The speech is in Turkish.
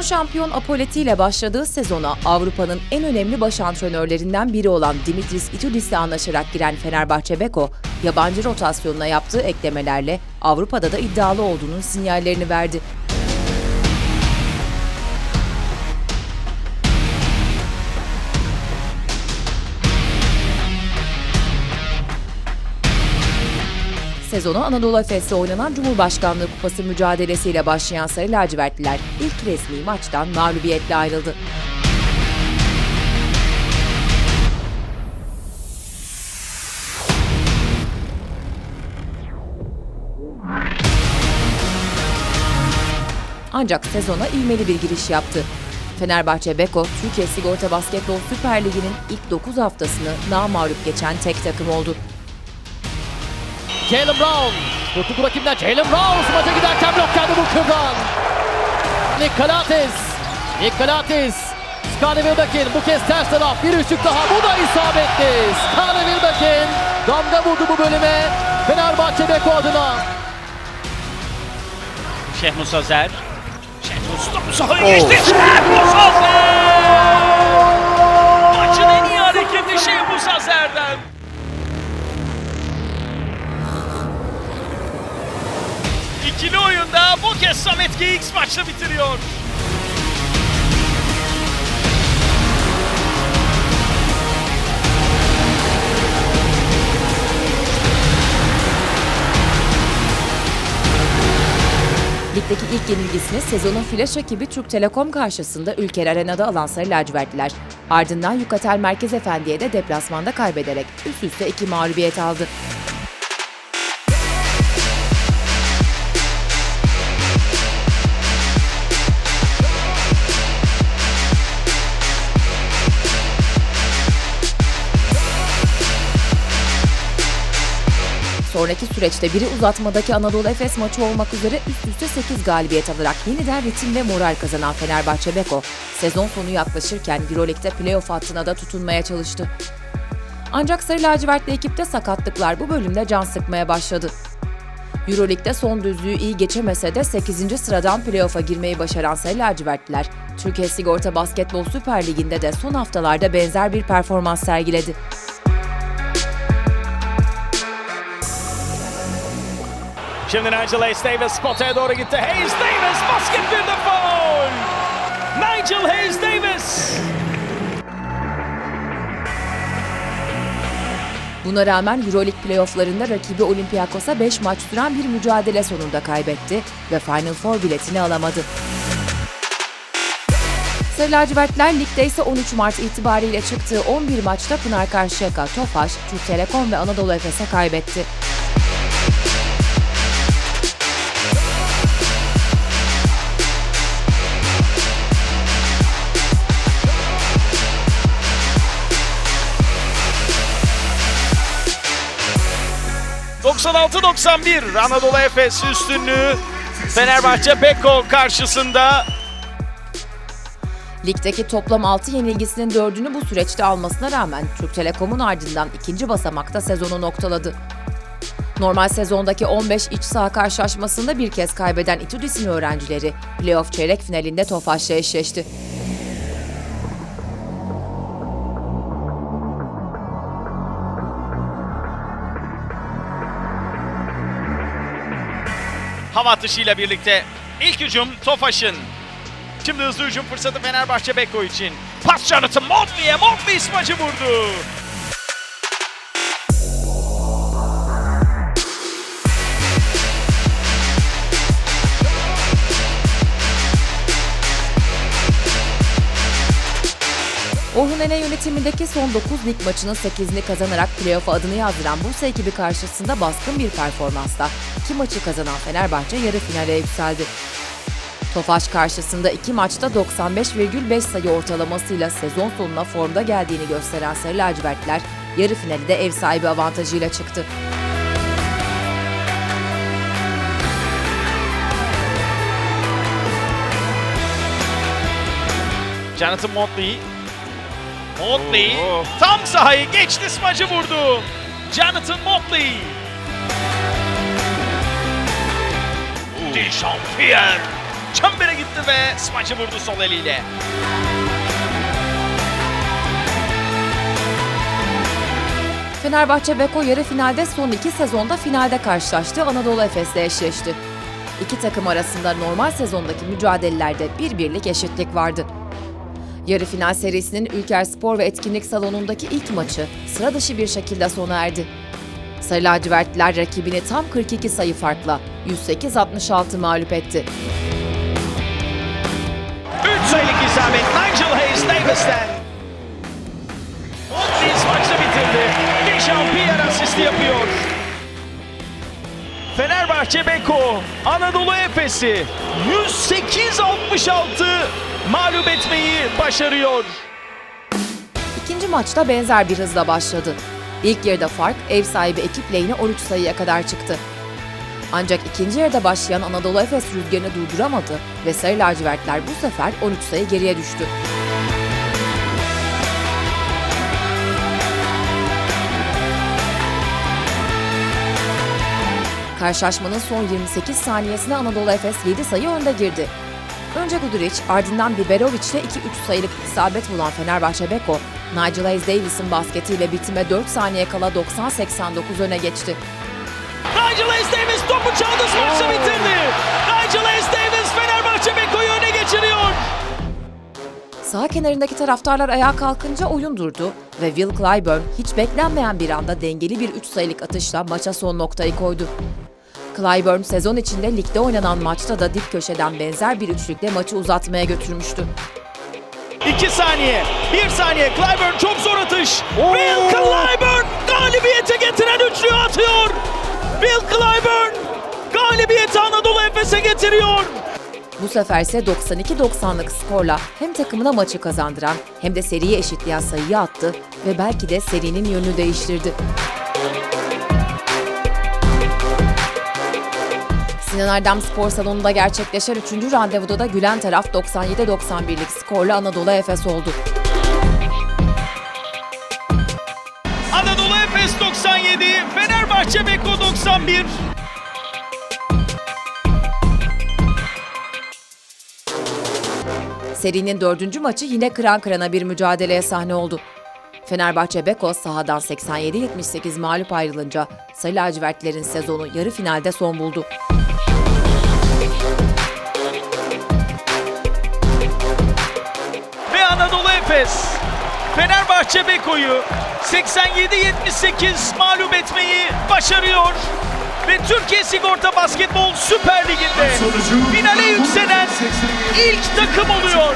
Sezon şampiyon Apoleti ile başladığı sezona Avrupa'nın en önemli baş antrenörlerinden biri olan Dimitris Itudis ile anlaşarak giren Fenerbahçe Beko, yabancı rotasyonuna yaptığı eklemelerle Avrupa'da da iddialı olduğunun sinyallerini verdi. Sezonu Anadolu Efes'te oynanan Cumhurbaşkanlığı Kupası mücadelesiyle başlayan Sarı Lacivertliler ilk resmi maçtan mağlubiyetle ayrıldı. Ancak sezona ivmeli bir giriş yaptı. Fenerbahçe Beko, Türkiye Sigorta Basketbol Süper Ligi'nin ilk 9 haftasını namağlup geçen tek takım oldu. Jalen Brown. Kurtuldu rakibinden Jalen Brown smaca giderken bloklandı bu kıvran. Nick Kalates. Nick Kalates. Skane Wilbekin bu kez ters taraf. Bir üçlük daha. Bu da isabetli. Skane Wilbekin damga vurdu bu bölüme. Fenerbahçe Beko adına. Şehmus Sazer. Şehmus sahaya geçti. Şehmus Sazer! Maçın en iyi hareketi Şehmus Sazer'den. İkili oyunda bu kez Samet GX maçla bitiriyor. Ligdeki ilk yenilgisini sezonun flash rakibi Türk Telekom karşısında Ülker Arena'da alan Sarı Lacivertliler. Ardından Yukatel Merkez Efendi'ye de deplasmanda kaybederek üst üste iki mağlubiyet aldı. Sonraki süreçte biri uzatmadaki Anadolu Efes maçı olmak üzere üst üste 8 galibiyet alarak yeniden ritim ve moral kazanan Fenerbahçe Beko, sezon sonu yaklaşırken Euroleague'de playoff hattına da tutunmaya çalıştı. Ancak Sarı Lacivertli ekipte sakatlıklar bu bölümde can sıkmaya başladı. Euroleague'de son düzlüğü iyi geçemese de 8. sıradan playoff'a girmeyi başaran Sarı Lacivertliler, Türkiye Sigorta Basketbol Süper Ligi'nde de son haftalarda benzer bir performans sergiledi. Şimdi Nigel Hayes Davis potaya doğru gitti. Hayes Davis basket bir de. Nigel Hayes Davis. Buna rağmen Euroleague playofflarında rakibi Olympiakos'a 5 maç süren bir mücadele sonunda kaybetti ve Final Four biletini alamadı. Sarı lacivertler ligde ise 13 Mart itibariyle çıktığı 11 maçta Pınar Karşıyaka, Tofaş, Türk Telekom ve Anadolu Efes'e kaybetti. ...96-91 Anadolu Efes üstünlüğü Fenerbahçe Beko karşısında Ligdeki toplam 6 yenilgisinin 4'ünü bu süreçte almasına rağmen Türk Telekom'un ardından ikinci basamakta sezonu noktaladı. Normal sezondaki 15 iç saha karşılaşmasında bir kez kaybeden İTÜDİS'in öğrencileri playoff çeyrek finalinde Tofaş'la eşleşti. Hava atışıyla birlikte ilk hücum Tofaş'ın. Şimdi hızlı hücum fırsatı Fenerbahçe Beko için. Pas Jonathan Motley'e Motley smacı vurdu. Orhun Ene yönetimindeki son 9 lig maçının 8'ini kazanarak playoff'a adını yazdıran Bursa ekibi karşısında baskın bir performansla iki maçı kazanan Fenerbahçe yarı finale yükseldi. Tofaş karşısında iki maçta 95,5 sayı ortalamasıyla sezon sonuna formda geldiğini gösteren Sarı Lacivertler yarı finali de ev sahibi avantajıyla çıktı. Jonathan Motley. Motley tam sahayı geçti smacı vurdu. Jonathan Motley. Dechampierre çembere gitti. ve smacı vurdu sol eliyle. Fenerbahçe Beko yarı finalde son iki sezonda finalde karşılaştığı Anadolu Efes'le eşleşti. İki takım arasında normal sezondaki mücadelelerde bir birlik eşitlik vardı. Yarı final serisinin Ülker Spor ve Etkinlik Salonu'ndaki ilk maçı sıra dışı bir şekilde sona erdi. Sarı lacivertliler rakibini tam 42 sayı farkla 108-66 mağlup etti. 3 sayılık isabet Nigel Hayes Davis'ten. Monfils maçı bitirdi. Dechampierre asisti yapıyor. Fenerbahçe Beko, Anadolu Efes'i 108-66 mağlup etmeyi başarıyor. İkinci maçta benzer bir hızla başladı. İlk yarıda fark ev sahibi ekip lehine 13 sayıya kadar çıktı. Ancak ikinci yarıda başlayan Anadolu Efes rüzgarını durduramadı ve Sarı lacivertler bu sefer 13 sayı geriye düştü. Karşılaşmanın son 28 saniyesine Anadolu Efes 7 sayı önde girdi. Önce Guduric, ardından Biberovic ile 2-3 sayılık isabet bulan Fenerbahçe Beko, Nigel Hayes Davis'in basketiyle bitime 4 saniye kala 90-89 öne geçti. Nigel Hayes Davis topu çaldı, maçı bitirdi. Nigel Hayes Davis Fenerbahçe Beko'yu öne geçiriyor. Sağ kenarındaki taraftarlar ayağa kalkınca oyun durdu ve Will Clyburn hiç beklenmeyen bir anda dengeli bir 3 sayılık atışla maça son noktayı koydu. Clyburn sezon içinde ligde oynanan maçta da dip köşeden benzer bir üçlükle maçı uzatmaya götürmüştü. 2 saniye, 1 saniye. Clyburn çok zor atış. Will Clyburn galibiyete getiren üçlüyü atıyor. Will Clyburn galibiyeti Anadolu Efes'e getiriyor. Bu sefer ise 92-90'lık skorla hem takımına maçı kazandıran hem de seriyi eşitleyen sayıyı attı ve belki de serinin yönünü değiştirdi. Sinan Erdem Spor Salonu'nda gerçekleşen 3. randevuda da gülen taraf 97-91'lik skorla Anadolu Efes oldu. Anadolu Efes 97, Fenerbahçe Beko 91. Serinin dördüncü maçı yine kıran kırana bir mücadeleye sahne oldu. Fenerbahçe Beko sahadan 87-78 mağlup ayrılınca Sarı lacivertlerin sezonu yarı finalde son buldu. Anadolu Efes Fenerbahçe Beko'yu 87-78 mağlup etmeyi başarıyor. Ve Türkiye Sigorta Basketbol Süper Ligi'nde finale yükselen ilk takım oluyor.